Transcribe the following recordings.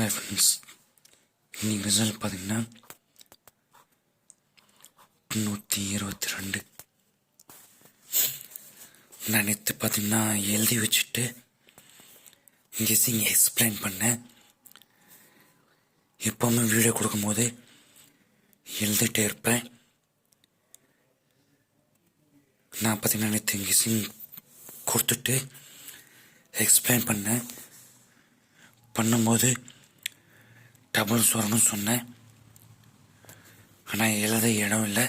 Hi friends இன்னைக்கு result பார்த்தீங்கன்னா நூற்றி இருபத்தி ரெண்டு நான் நேற்று பார்த்தீங்கன்னா எழுதி வச்சுட்டு கெஸ்ஸிங் எக்ஸ்பிளைன் பண்ணேன் எப்போவுமே வீடியோ கொடுக்கும்போது எழுதிட்டே இருப்பேன் நான் பார்த்தீங்கன்னா நேற்று கெஸ்ஸிங் கொடுத்துட்டு எக்ஸ்பிளைன் பண்ணேன் பண்ணும்போது டபுள் வரணும்னு சொன்னேன். ஆனால் எழுத இடம் இல்லை.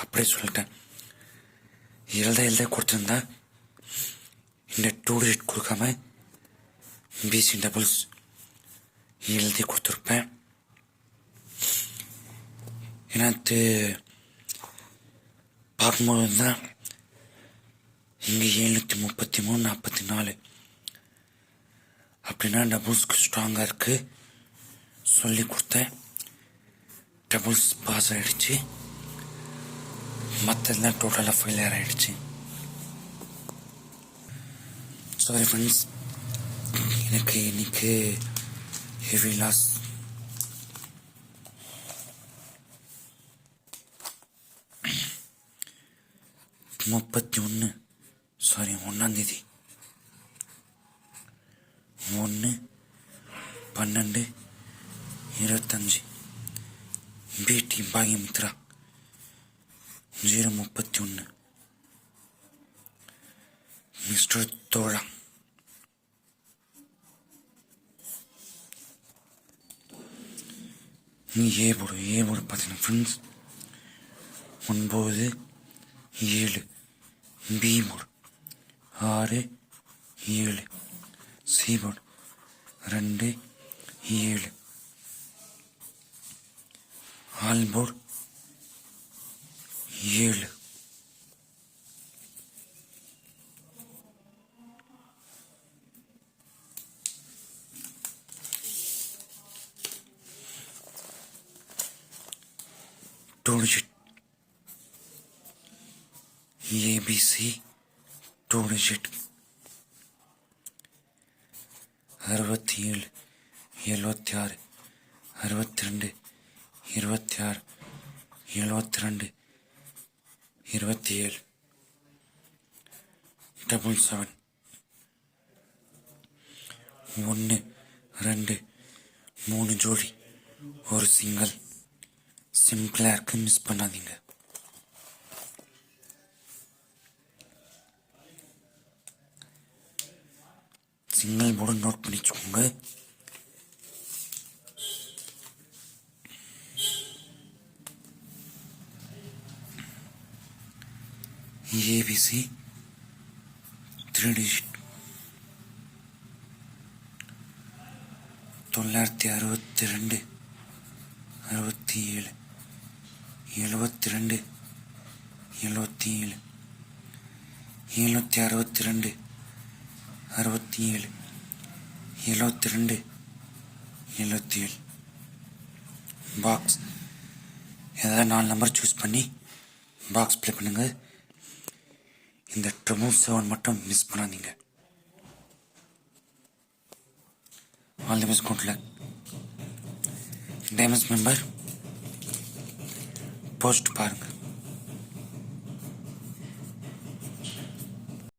அப்படியே சொல்லிட்டேன். எழுத எழுத கொடுத்துருந்தா இந்த டூ டிஜிட் கொடுக்காம பிசி டபுள்ஸ் எழுதி கொடுத்துருப்பேன். ஏன்னா அது பார்க்கும்போது தான் இங்கே எழுநூற்றி முப்பத்தி மூணு நாற்பத்தி நாலு. அப்படின்னா டபுள்ஸ்க்கு ஸ்ட்ராங்காக இருக்குது சொல்லி கொடுத்தேன் டபுள்ஸ் பாஸ் ஆயிடுச்சு. மற்றெல்லாம் டோட்டலாக ஃபெயிலியர் ஆகிடுச்சி சாரி ஃப்ரெண்ட்ஸ் எனக்கு இன்னைக்கு ஹெவி லாஸ் முப்பத்தி ஒன்று சாரி ஒன்றாந்தேதி ஒன்று பன்னெண்டு இருபத்தஞ்சி. பேட்டி பாகியமித்ரா ஜீரோ முப்பத்தி ஒன்று மிஸ்டர் தோழா. நீ ஏ போடு ஏ போடு பார்த்தீங்கன்னா ஃப்ரெண்ட்ஸ் ஒன்பது ஏழு. பி போடு. ஆறு ஏழு. சி போடு. ரெண்டு ஏழு. ஆல் போர்டு ஏழு two digit ABC two digit அறுபத்தி ஏழு எழுபத்தி ஆறு அறுபத்தி ரெண்டு இருபத்தி ஆறு எழுபத்தி ரெண்டு இருபத்தி ஏழு டபுள் செவன் ஒன்று ரெண்டு மூணு ஜோடி ஒரு சிங்கிள் சிம்பிளாக இருக்கு மிஸ் பண்ணாதீங்க. சிங்கிள் போர்டு நோட் பண்ணிச்சுக்கோங்க ஏபிசி த்ரீ டிஜிட் தொள்ளாயிரத்தி அறுபத்தி ரெண்டு அறுபத்தி ஏழு எழுபத்தி ரெண்டு எழுபத்தி ஏழு எழுநூற்றி அறுபத்தி ரெண்டு அறுபத்தி ஏழு எழுபத்தி ரெண்டு எழுபத்தி ஏழு பாக்ஸ் ஏதாவது நாலு நம்பர் சூஸ் பண்ணி பாக்ஸ் ப்ளே பண்ணுங்கள் இந்த ட்ரிபிள் செவன் மட்டும் மிஸ் பண்ணாதீங்க. All the best good luck டேமஸ் member post பாருங்கள்